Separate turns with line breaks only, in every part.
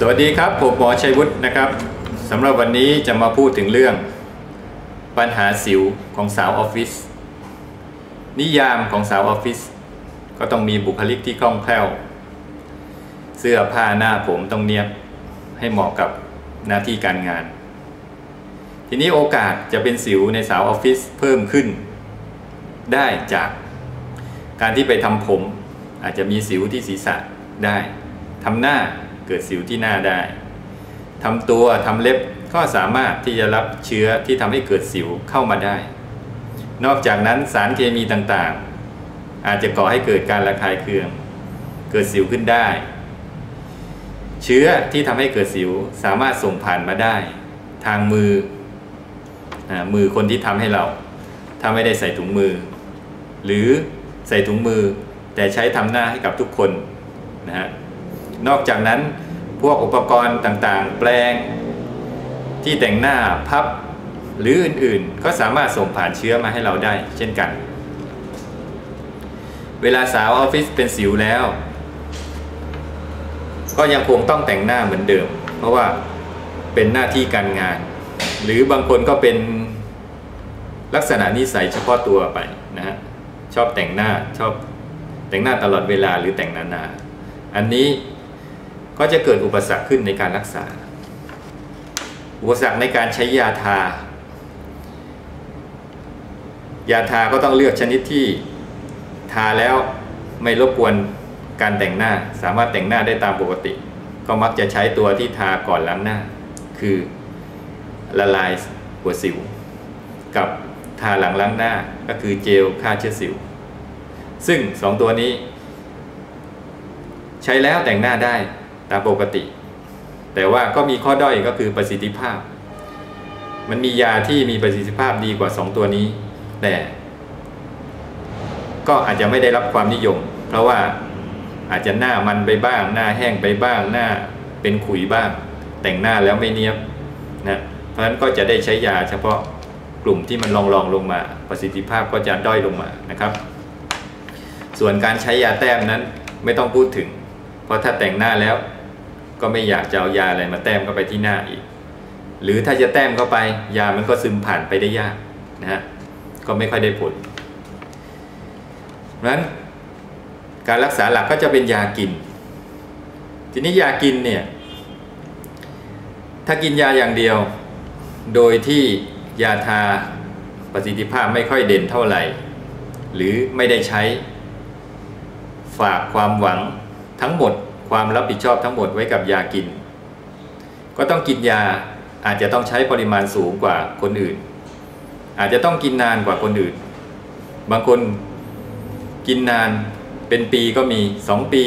สวัสดีครับ ผมหมอชัยวุฒินะครับสำหรับวันนี้จะมาพูดถึงเรื่อง ปัญหาสิวของสาวออฟฟิศนิยามของสาวออฟฟิศก็ต้องมีบุคลิกที่คล่องแคล่ว เสื้อผ้าหน้าผมต้องเนียบให้เหมาะกับหน้าที่การงาน ทีนี้โอกาสจะเป็นสิวในสาวออฟฟิศเพิ่มขึ้น ได้จากการที่ไปทำผม อาจจะมีสิวที่ศีรษะได้ทำหน้า เกิดสิวที่หน้าได้ทำตัวทำเล็บก็สามารถที่จะรับเชื้อที่ทำให้เกิดสิวเข้ามาได้ นอกจากนั้นสารเคมีต่างๆ อาจจะก่อให้เกิดการระคายเคือง เกิดสิวขึ้นได้ เชื้อที่ทำให้เกิดสิวสามารถส่งผ่านมาได้ ทางมืออมือคนที่ทำให้เรา ถ้าไม่ได้ใส่ถุงมือ หรือใส่ถุงมือแต่ใช้ทำหน้าให้กับทุกคนนะฮะนอกจากนั้น พวกอุปกรณ์ต่างๆ แปลง ที่แต่งหน้าพับหรืออื่นๆ ก็สามารถส่งผ่านเชื้อมาให้เราได้ เช่นกัน เวลาสาวออฟฟิศเป็นสิวแล้ว ก็ยังคงต้องแต่งหน้าเหมือนเดิม เพราะว่าเป็นหน้าที่การงาน หรือบางคนก็เป็นลักษณะนิสัยเฉพาะตัวไปนะฮะชอบแต่งหน้าชอบแต่งหน้าตลอดเวลาหรือแต่งนานๆอันนี้ ก็จะเกิดอุปสรรคขึ้นในการรักษา อุปสรรคในการใช้ยาทา ยาทาก็ต้องเลือกชนิดที่ทาแล้วไม่รบกวนการแต่งหน้า สามารถแต่งหน้าได้ตามปกติ ก็มักจะใช้ตัวที่ทาก่อนล้างหน้า คือละลายหัวสิว กับทาหลังล้างหน้าก็คือเจลฆ่าเชื้อสิว ซึ่งสองตัวนี้ ใช้แล้วแต่งหน้าได้ ตามปกติ แต่ว่าก็มีข้อด้อยก็คือประสิทธิภาพ มันมียาที่มีประสิทธิภาพดีกว่า 2 ตัวนี้ แต่ ก็อาจจะไม่ได้รับความนิยม เพราะว่าอาจจะหน้ามันไปบ้าง หน้าแห้งไปบ้าง หน้าเป็นขุยบ้าง แต่งหน้าแล้วไม่เนียบนะเพราะฉะนั้นก็จะได้ใช้ยาเฉพาะกลุ่มที่มันลองลองลงมา ประสิทธิภาพก็จะด้อยลงมานะครับ ส่วนการใช้ยาแต้มนั้นไม่ต้องพูดถึง เพราะถ้าแต่งหน้าแล้ว ก็ไม่อยากจะเอายาอะไรมาแต้มเข้าไปที่หน้าอีก หรือถ้าจะแต้มเข้าไปยามันก็ซึมผ่านไปได้ยากนะฮะก็ไม่ค่อยได้ผลเพราะฉะนั้นการรักษาหลักก็จะเป็นยากิน ทีนี้ยากินเนี่ย ถ้ากินยาอย่างเดียว โดยที่ยาทาประสิทธิภาพไม่ค่อยเด่นเท่าไหร่ หรือไม่ได้ใช้ ฝากความหวังทั้งหมด ความรับผิดชอบทั้งหมดไว้กับยากิน ก็ต้องกินยาอาจจะต้องใช้ปริมาณสูงกว่าคนอื่น อาจจะต้องกินนานกว่าคนอื่น บางคนกินนานเป็นปีก็มีสองปี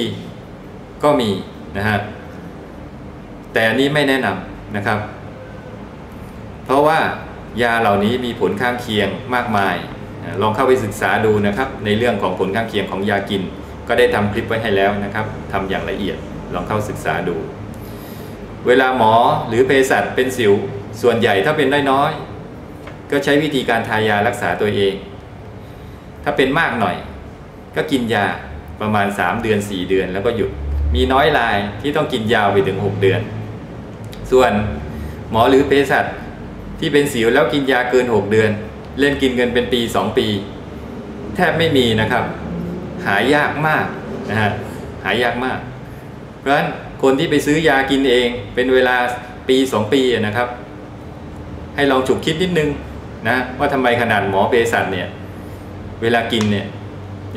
ก็มีนะฮะแต่อันนี้ไม่แนะนำนะครับ เพราะว่ายาเหล่านี้มีผลข้างเคียงมากมาย ลองเข้าไปศึกษาดูนะครับ ในเรื่องของผลข้างเคียงของยากิน ก็ได้ทำคลิปไว้ให้แล้วนะครับทำอย่างละเอียดลองเข้าศึกษาดู เวลาหมอหรือเภสัชเป็นสิว ส่วนใหญ่ถ้าเป็นได้น้อย ก็ใช้วิธีการทายารักษาตัวเอง ถ้าเป็นมากหน่อย ก็กินยาประมาณ 3 เดือน 4 เดือนแล้วก็หยุด มีน้อยรายที่ต้องกินยาวไปถึง 6 เดือน ส่วนหมอหรือเภสัชที่เป็นสิวแล้วกินยาเกิน 6 เดือน เล่นกินเงินเป็นปี 2 ปี แทบไม่มีนะครับ หายากมากนะฮะหายากมาก เพราะฉะนั้นคนที่ไปซื้อยากินเองเป็นเวลาปีสองปีนะครับ ให้ลองฉุกคิดนิดนึงนะว่าทำไมขนาดหมอเภสัชเนี่ยเวลากินเนี่ย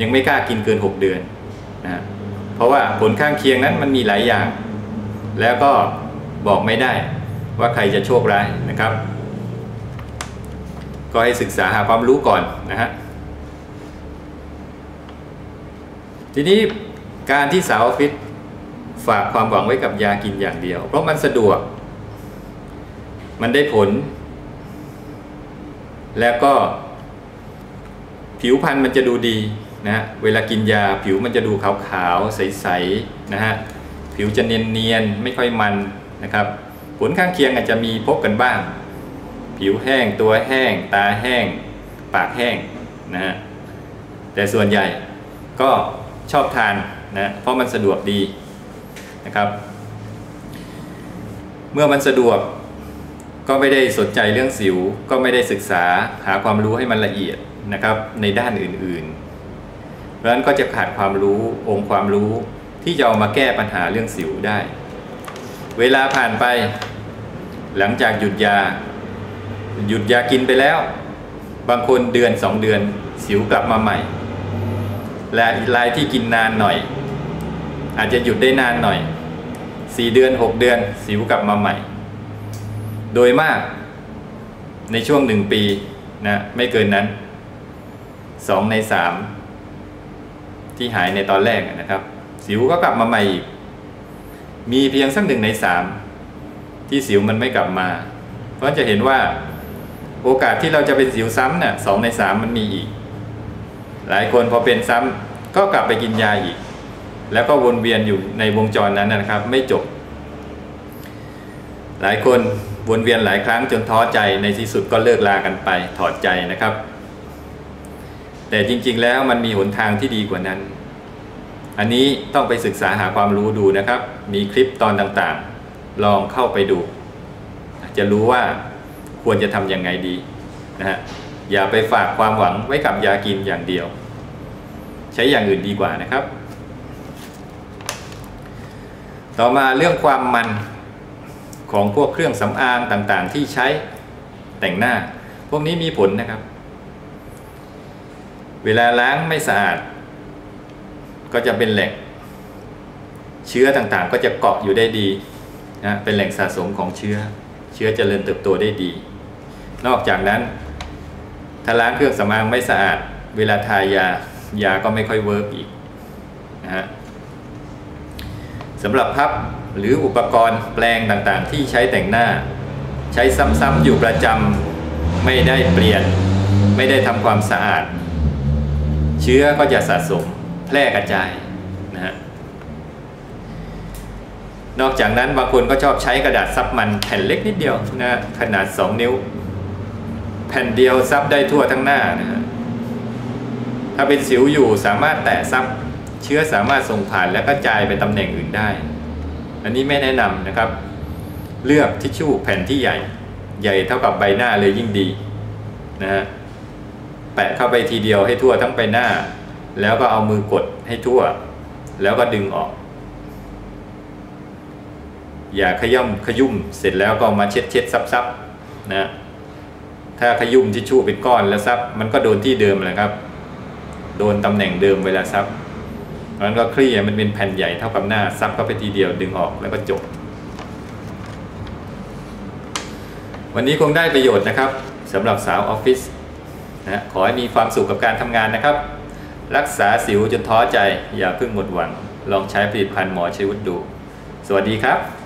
ยังไม่กล้ากินเกิน 6 เดือนนะเพราะว่าผลข้างเคียงนั้นมันมีหลายอย่าง แล้วก็บอกไม่ได้ว่าใครจะโชคร้ายนะครับ ก็ให้ศึกษาหาความรู้ก่อนนะฮะ ทีนี้การที่สาวออฟฟิศฝากความหวังไว้กับยากินอย่างเดียว เพราะมันสะดวก มันได้ผล แล้วก็ ผิวพรรณมันจะดูดีนะเวลากินยาผิวมันจะดูขาวๆ ใสๆนะฮะผิวจะเนียนๆ ไม่ค่อยมันนะครับ ผลข้างเคียงอาจจะมีพบกันบ้าง ผิวแห้งตัวแห้ง ตาแห้ง ปากแห้งนะฮะแต่ส่วนใหญ่ก็ ชอบทานนะเพราะมันสะดวกดีนะครับ เมื่อมันสะดวกก็ไม่ได้สนใจเรื่องสิว ก็ไม่ได้ศึกษาหาความรู้ให้มันละเอียดนะครับในด้านอื่นๆ เพราะนั้นก็จะขาดความรู้องค์ความรู้ที่จะเอามาแก้ปัญหาเรื่องสิวได้ เวลาผ่านไป หลังจากหยุดยา หยุดยากินไปแล้ว บางคนเดือนสองเดือนสิวกลับมาใหม่ และรายที่กินนานหน่อย อาจจะหยุดได้นานหน่อยสี่เดือนหกเดือน สิวกลับมาใหม่ โดยมากในช่วงหนึ่งปีนะไม่เกินนั้นสองในสามที่หายในตอนแรกนะครับ สิวก็กลับมาใหม่อีกมีเพียงสักหนึ่งในสามที่สิวมันไม่กลับมา เพราะจะเห็นว่าโอกาสที่เราจะเป็นสิวซ้ำน่ะสองในสามมันมีอีก หลายคนพอเป็นซ้ำก็กลับไปกินยาอีก แล้วก็วนเวียนอยู่ในวงจรนั้นนะครับ ไม่จบ หลายคนวนเวียนหลายครั้งจนท้อใจในที่สุดก็เลิกลากันไปถอดใจนะครับ แต่จริง ๆ แล้วมันมีหนทางที่ดีกว่านั้น อันนี้ต้องไปศึกษาหาความรู้ดูนะครับ มีคลิปตอนต่างๆ ลองเข้าไปดู จะรู้ว่าควรจะทำยังไงดีนะฮะ อย่าไปฝากความหวังไว้กับยากินอย่างเดียว ใช้อย่างอื่นดีกว่านะครับ ต่อมาเรื่องความมันของพวกเครื่องสำอางต่างๆ ที่ใช้แต่งหน้า พวกนี้มีผลนะครับ เวลาล้างไม่สะอาด ก็จะเป็นแหล่งเชื้อต่างๆ ก็จะเกาะอยู่ได้ดีนะเป็นแหล่งสะสมของเชื้อ เชื้อจเจริญเติบโตได้ดี นอกจากนั้น ถ้าล้างเครื่องสำอางไม่สะอาด เวลาทายายาก็ไม่ค่อยเวิร์กอีกนะฮะสำหรับพับหรืออุปกรณ์แปลงต่างๆ ที่ใช้แต่งหน้า ใช้ซ้ำๆอยู่ประจำไม่ได้เปลี่ยน ไม่ได้ทำความสะอาด เชื้อก็จะสะสมแพร่กระจายนะฮะนอกจากนั้นบางคนก็ชอบใช้กระดาษซับมันแผ่นเล็กนิดเดียวนะขนาด 2 นิ้ว ผ่นเดียวซับได้ทั่วทั้งหน้านะฮะถ้าเป็นสิวอยู่สามารถแตะซับเชื้อสามารถส่งผ่านและกระจายไปตำแหน่งอื่นได้ อันนี้ไม่แนะนำนะครับ เลือกทิชชู่แผ่นที่ใหญ่ ใหญ่เท่ากับใบหน้าเลยยิ่งดีนะฮะแปะเข้าไปทีเดียวให้ทั่วทั้งใบหน้า แล้วก็เอามือกดให้ทั่ว แล้วก็ดึงออก อย่าขย่ำขยุ่มเสร็จแล้วก็มาเช็ดเช็ดซับซับนะ ถ้าขยุ่มทิชชู่เป็นก้อนแล้วซับมันก็โดนที่เดิมแหละครับ โดนตำแหน่งเดิมเวลาซับเพราะนั้นก็คลี่มันเป็นแผ่นใหญ่เท่ากับหน้าซับเข้าไปทีเดียวดึงออกแล้วก็จบ วันนี้คงได้ประโยชน์นะครับสำหรับสาวออฟฟิศนะขอให้มีความสุขกับการทำงานนะครับ รักษาสิวจนท้อใจอย่าเพิ่งหมดหวัง ลองใช้ผลิตภัณฑ์หมอชีวิตดู สวัสดีครับ